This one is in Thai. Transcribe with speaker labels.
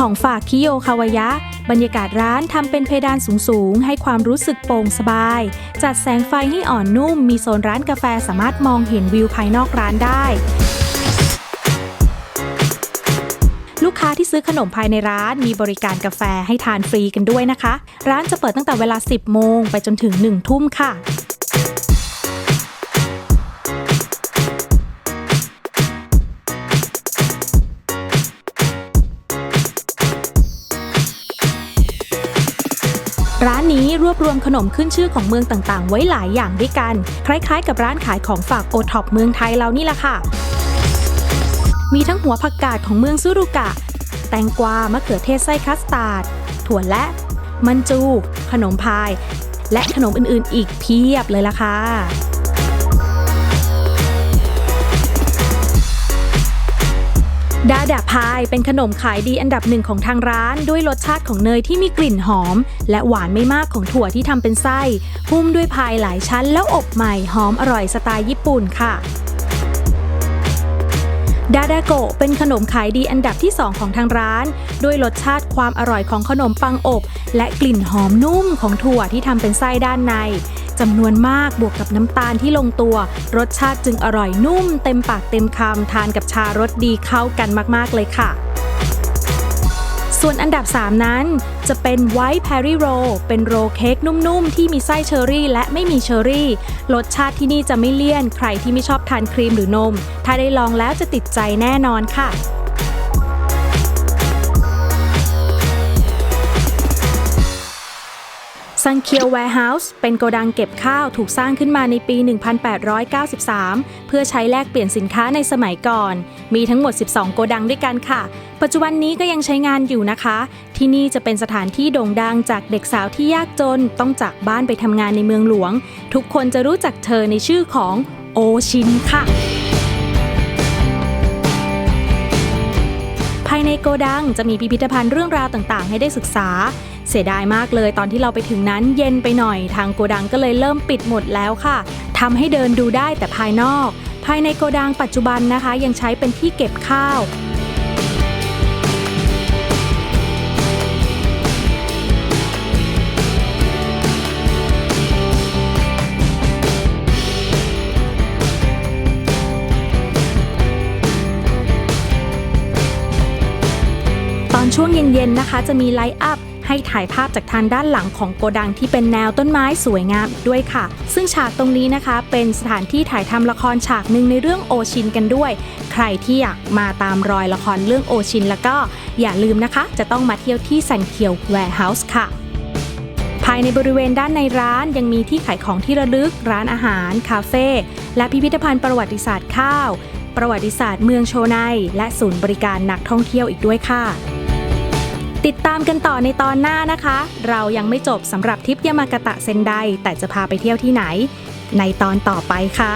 Speaker 1: ของฝากคิโยคาวายะ บรรยากาศร้านทำเป็นเพดานสูงๆ ให้ความรู้สึกโปร่งสบาย จัดแสงไฟให้อ่อนนุ่ม มีโซนร้านกาแฟสามารถมองเห็นวิวภายนอกร้านได้ ลูกค้าที่ซื้อขนมภายในร้านมีบริการกาแฟให้ทานฟรีกันด้วยนะคะ ร้านจะเปิดตั้งแต่เวลา 10 โมงไปจนถึง 1 ทุ่มค่ะ ร้านนี้รวบรวมขนมขึ้นชื่อของเมืองต่างๆ ไว้หลายอย่างด้วยกัน คล้ายๆ กับร้านขายของฝากโอท็อปเมืองไทยเรานี่แหละค่ะ มีทั้งหัวผักกาดของเมืองซุรุกะ แตงกวามะเขือเทศไส้คัสตาร์ด ถั่วและ มันจู ขนมพาย และขนมอื่นๆ อีกเพียบเลยล่ะค่ะ ดาดาพายเป็นขนมขายดีอันดับหนึ่งของทางร้าน ด้วยรสชาติของเนยที่มีกลิ่นหอม และหวานไม่มากของถั่วที่ทำเป็นไส้หุ้มด้วยพายหลายชั้นแล้วอบใหม่หอมอร่อยสไตล์ญี่ปุ่นค่ะ ดาดาโกะเป็นขนมขายดีอันดับที่ 2 ของทางร้าน ด้วยรสชาติความอร่อยของขนมปังอบ และกลิ่นหอมนุ่มของถั่วที่ทำเป็นไส้ด้านในจำนวนมากบวกกับน้ำตาลที่ลงตัว รสชาติจึงอร่อยนุ่ม เต็มปากเต็มคำทานกับชารสดีเข้ากันมาก ๆ เลยค่ะ ส่วนอันดับ 3 นั้น จะเป็นไวท์แพรี่โรเป็นโรลเค้กนุ่มๆ ที่มีไส้เชอร์รี่ และไม่มีเชอร์รี่ รสชาติที่นี่จะไม่เลี่ยน ใครที่ไม่ชอบทานครีมหรือนม ถ้าได้ลองแล้วจะติดใจแน่นอนค่ะ ซันเคียวแวร์เฮาส์เป็นโกดังเก็บข้าวถูกสร้างขึ้นมาในปี 1893 เพื่อใช้แลกเปลี่ยนสินค้าในสมัยก่อน มีทั้งหมด 12 โกดังด้วยกันค่ะ ปัจจุบันนี้ก็ยังใช้งานอยู่นะคะ ที่นี่จะเป็นสถานที่โด่งดังจากเด็กสาวที่ยากจนต้องจากบ้านไปทำงานในเมืองหลวง ทุกคนจะรู้จักเธอในชื่อของโอชินค่ะายในโกดังจะมีพิพิธภัณฑ์เรื่องราวต่างๆ ให้ได้ศึกษา เสียดายมากเลยตอนที่เราไปถึงนั้นเย็นไปหน่อย ทางโกดังก็เลยเริ่มปิดหมดแล้วค่ะทำให้เดินดูได้แต่ภายนอก ภายในโกดังปัจจุบันนะคะ ยังใช้เป็นที่เก็บข้าว เย็นๆนะคะ จะมีไลท์อัพให้ถ่ายภาพจากทางด้านหลังของโกดังที่เป็นแนวต้นไม้สวยงามด้วยค่ะ ซึ่งฉากตรงนี้นะคะ เป็นสถานที่ถ่ายทำละครฉากหนึ่งในเรื่องโอชินกันด้วย ใครที่อยากมาตามรอยละครเรื่องโอชินแล้วก็อย่าลืมนะคะ จะต้องมาเที่ยวที่ซันเคียวแวร์เฮาส์ค่ะภายในบริเวณด้านในร้านยังมีที่ขายของที่ระลึก ร้านอาหาร คาเฟ่และพิพิธภัณฑ์ประวัติศาสตร์ข้าว ประวัติศาสตร์เมืองโชไนและศูนย์บริการนักท่องเที่ยวอีกด้วยค่ะ ติดตามกันต่อในตอนหน้านะคะ เรายังไม่จบสำหรับทริปยามากาตะเซนไดแต่จะพาไปเที่ยวที่ไหน ในตอนต่อไปค่ะ